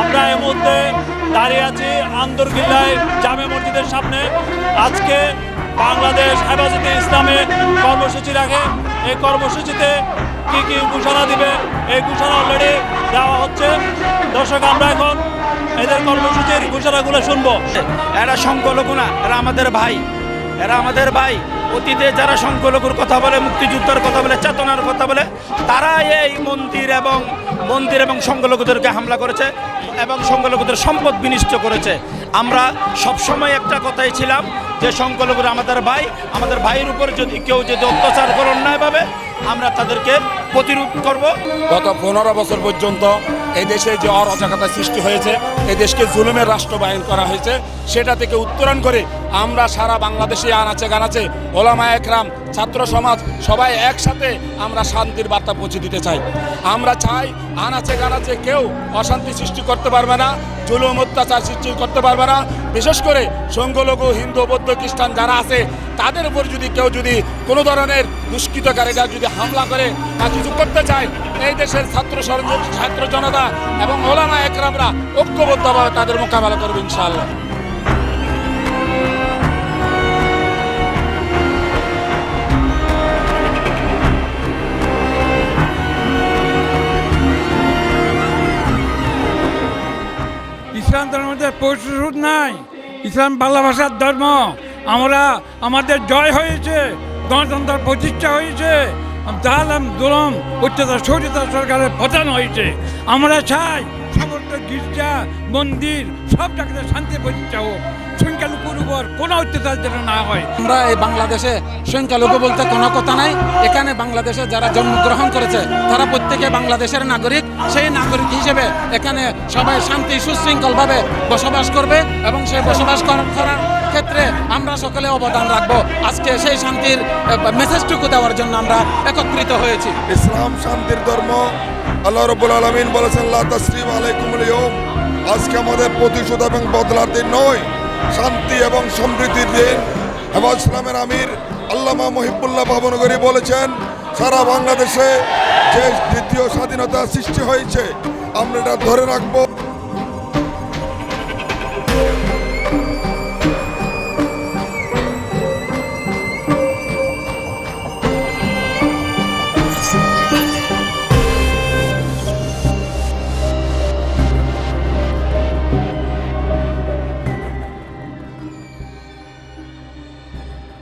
আমরা এই মুহূর্তে দাঁড়িয়ে আছি আন্দরকিল্লায় জামে মসজিদের সামনে। আজকে বাংলাদেশ হেফাজতে ইসলামে কর্মসূচি রাখে। এই কর্মসূচিতে কি কি ঘোষণা দিবে, এই ঘোষণা অলরেডি দেওয়া হচ্ছে। দর্শক, আমরা এখন এদের কর্মসূচির ঘোষণাগুলো শুনব। এরা সংখ্যালঘু না, এরা আমাদের ভাই। এরা আমাদের ভাই। অতীতে যারা সংখ্যালঘুর কথা বলে, মুক্তিযুদ্ধের কথা বলে, চেতনার কথা বলে তারা এই মন্দির এবং মন্দির এবং সংখ্যালঘুদেরকে হামলা করেছে এবং সংখ্যালঘুদের সম্পদ বিনিষ্ট করেছে। আমরা সবসময় একটা কথাই ছিলাম যে সংখ্যালঘুরা আমাদের ভাই, আমাদের ভাইয়ের উপর যদি কেউ যদি অত্যাচার করে অন্যায়ভাবে আমরা তাদেরকে প্রতিরোধ করব। গত পনেরো বছর পর্যন্ত এই দেশে যে অরাজকতা সৃষ্টি হয়েছে, এই দেশকে জুলুমের রাষ্ট্র বাহিন করা হয়েছে, সেটা থেকে উত্তরণ করে আমরা সারা বাংলাদেশে আনাচে গানাচে ওলামা একরাম, ছাত্র সমাজ, সবাই একসাথে আমরা শান্তির বার্তা পৌঁছে দিতে চাই। আমরা চাই আনাচে গানাচে কেউ অশান্তি সৃষ্টি করতে পারবে না, জুলুম অত্যাচার সৃষ্টি করতে পারবে না। বিশেষ করে সংখ্যালঘু, হিন্দু, বৌদ্ধ, খ্রিস্টান যারা আছে, তাদের উপর যদি কেউ যদি কোনো ধরনের দুষ্কৃতকারীরা যদি হামলা করে বা কিছু করতে চায়, এই দেশের ছাত্র ছাত্র জনতা এবং ওলামা একরামরা ঐক্যবদ্ধভাবে তাদের মোকাবেলা করবে ইনশাআল্লাহ। প্রতিশোধ নাই। ইসলাম ভাষার ধর্ম। আমরা, আমাদের জয় হয়েছে গণতন্ত্র প্রতিষ্ঠা হয়েছে। দালাম, দুলম উচ্চতা সরিতা সরকারের পতন হয়েছে। আমরা চাই সমস্ত গির্জা, মন্দির, সব জায়গাতে শান্তি প্রতিষ্ঠা হোক। সংখ্যালঘুর উপর কোনো অত্যাচার যেন না হয়। আমরা এই বাংলাদেশে সংখ্যালঘু বলতে কোনো কথা নাই। এখানে বাংলাদেশে যারা জন্মগ্রহণ করেছে তারা প্রত্যেকে বাংলাদেশের নাগরিক। সেই নাগরিক হিসেবে এখানে সবাই শান্তি সুশৃঙ্খলভাবে বসবাস করবে এবং সেই বসবাস করার ক্ষেত্রে আমরা সকলে অবদান রাখব। আজকে সেই শান্তির মেসেজটুকু দেওয়ার জন্য আমরা একত্রিত হয়েছি। ইসলাম শান্তির ধর্ম আল্লাহ রব্বুল আলমিন বলেছেন তসরিফ আলাইকুমুল ইয়ৌম আজকে আমাদের প্রতিশোধ এবং বদলার দিন নয়। শান্তি এবং সমৃদ্ধির দিন। হেফাজ ইসলামের আমির আল্লামা মহিবুল্লাহ ভবনগরী বলেছেন, সারা বাংলাদেশে যে দ্বিতীয় স্বাধীনতা সৃষ্টি হয়েছে, আমরা এটা ধরে রাখব।